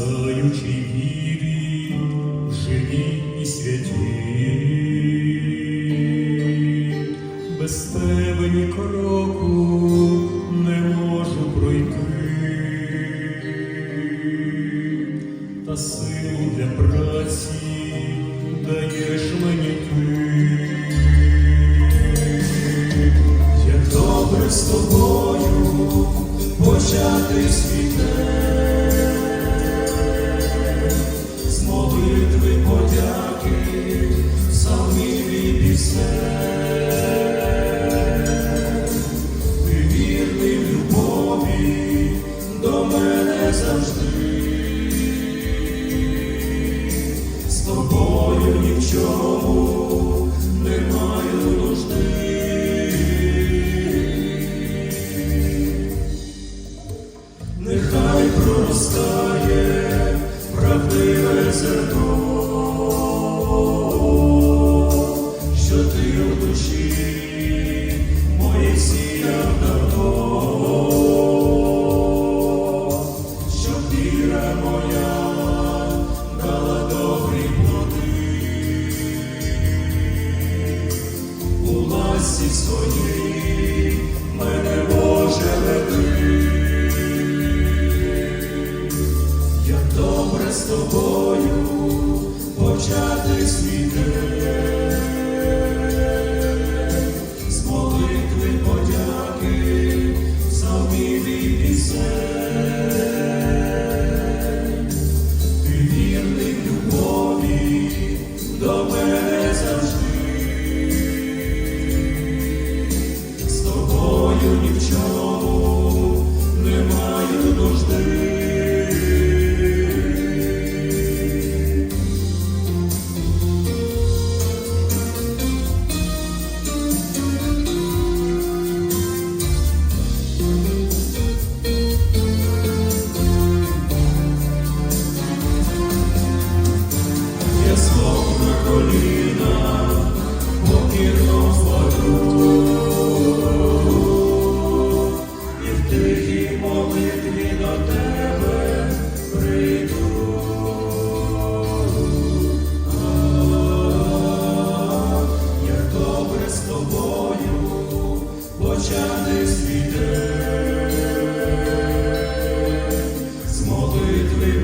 Таючий вірі, живі і святі, без тебе ні кроку не можу пройти, та силу для праці даєш мені ти, як добре з тобою почати свій. Мене завжди. З тобою ні в не маю нужди. Нехай проростає Твої, мене Боже веди, я добре з тобою почати свій день, з подяки, за вмілі пісень. Молчаний світе, з молитви.